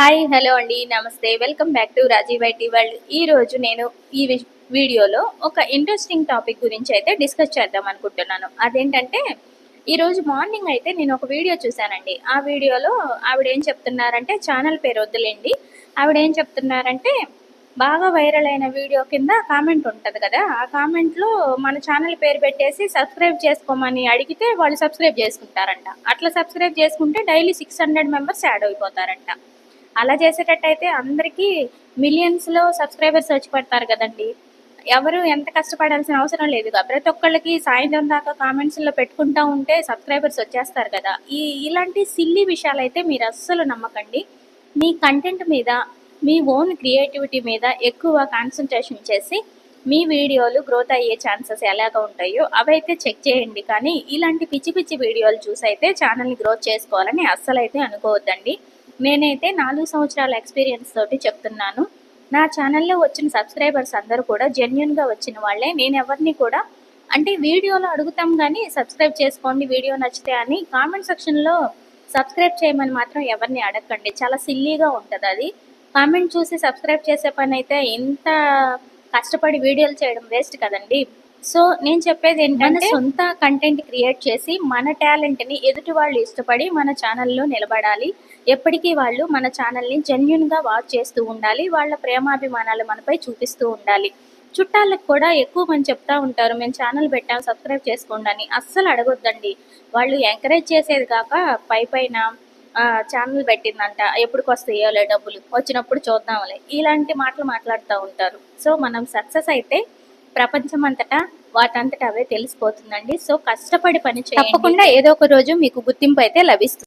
Hi hello అండి నమస్తే. Welcome back to Rajeev IT world ఈ రోజు నేను ఈ వీడియోలో ఒక ఇంట్రెస్టింగ్ టాపిక్ గురించి అయితే డిస్కస్ చేద్దాం అనుకుంటున్నాను. అదేంటంటే ఈరోజు మార్నింగ్ అయితే నేను ఒక వీడియో చూశానండి. ఆ వీడియోలో ఆవిడ ఏం చెప్తున్నారంటే ఛానల్ పేరు వద్దులేండి. ఆవిడ ఏం చెప్తున్నారంటే బాగా వైరల్ అయిన వీడియో కింద కామెంట్ ఉంటుంది కదా ఆ కామెంట్లో మన ఛానల్ పేరు పెట్టేసి సబ్స్క్రైబ్ చేసుకోమని అడిగితే వాళ్ళు సబ్స్క్రైబ్ చేసుకుంటారంట. అట్లా సబ్స్క్రైబ్ చేసుకుంటే daily six hundred members add అయిపోతారంట. అలా చేసేటట్టయితే అందరికీ మిలియన్స్లో సబ్స్క్రైబర్స్ వచ్చి పడతారు కదండి. ఎవరు ఎంత కష్టపడాల్సిన అవసరం లేదుగా ప్రతి ఒక్కళ్ళకి సాయంత్రం దాకా కామెంట్స్లో పెట్టుకుంటా ఉంటే సబ్స్క్రైబర్స్ వచ్చేస్తారు కదా. ఈ ఇలాంటి సిల్లీ విషయాలు అయితే మీరు అస్సలు నమ్మకండి. మీ కంటెంట్ మీద మీ ఓన్ క్రియేటివిటీ మీద ఎక్కువ కాన్సన్ట్రేషన్ చేసి మీ వీడియోలు గ్రోత్ అయ్యే ఛాన్సెస్ ఎలాగ ఉంటాయో అవైతే చెక్ చేయండి. కానీ ఇలాంటి పిచ్చి పిచ్చి వీడియోలు చూసి అయితే ఛానల్ని గ్రోత్ చేసుకోవాలని అస్సలైతే అనుకోవద్దండి. నేనైతే నాలుగు సంవత్సరాల ఎక్స్పీరియన్స్ తోటి చెప్తున్నాను. నా ఛానల్లో వచ్చిన సబ్స్క్రైబర్స్ అందరూ కూడా జెన్యున్గా వచ్చిన వాళ్ళే. నేను ఎవరిని కూడా అంటే వీడియోలో అడుగుతాం కానీ సబ్స్క్రైబ్ చేసుకోండి వీడియో నచ్చితే అని కామెంట్ సెక్షన్లో సబ్స్క్రైబ్ చేయమని మాత్రం ఎవరిని అడగండి చాలా సిల్లీగా ఉంటుంది అది. కామెంట్ చూసి సబ్స్క్రైబ్ చేసే పని అయితే ఇంత కష్టపడి వీడియోలు చేయడం వేస్ట్ కదండి. సో నేను చెప్పేది ఏంటంటే సొంత కంటెంట్ క్రియేట్ చేసి మన టాలెంట్ని ఎదుటి వాళ్ళు ఇష్టపడి మన ఛానల్లో నిలబడాలి. ఎప్పటికీ వాళ్ళు మన ఛానల్ని జెన్యున్గా వాచ్ చేస్తూ ఉండాలి. వాళ్ళ ప్రేమాభిమానాలు మనపై చూపిస్తూ ఉండాలి. చుట్టాలకు కూడా ఎక్కువ మంది చెప్తా ఉంటారు మేము ఛానల్ పెట్టాం సబ్స్క్రైబ్ చేసుకోండి అని. అస్సలు అడగొద్దండి. వాళ్ళు ఎంకరేజ్ చేసేది కాక పై పైన ఛానల్ పెట్టిందంట ఎప్పుడుకి వస్తాయో లే డబ్బులు? వచ్చినప్పుడు చూద్దాంలే. ఇలాంటి మాటలు మాట్లాడుతూ ఉంటారు. సో మనం సక్సెస్ అయితే ప్రపంచం అంతటా వాటంతట అవే తెలిసిపోతుందండి. సో కష్టపడి పని తప్పకుండా ఏదో ఒక రోజు మీకు గుర్తింపు అయితే లభిస్తుంది.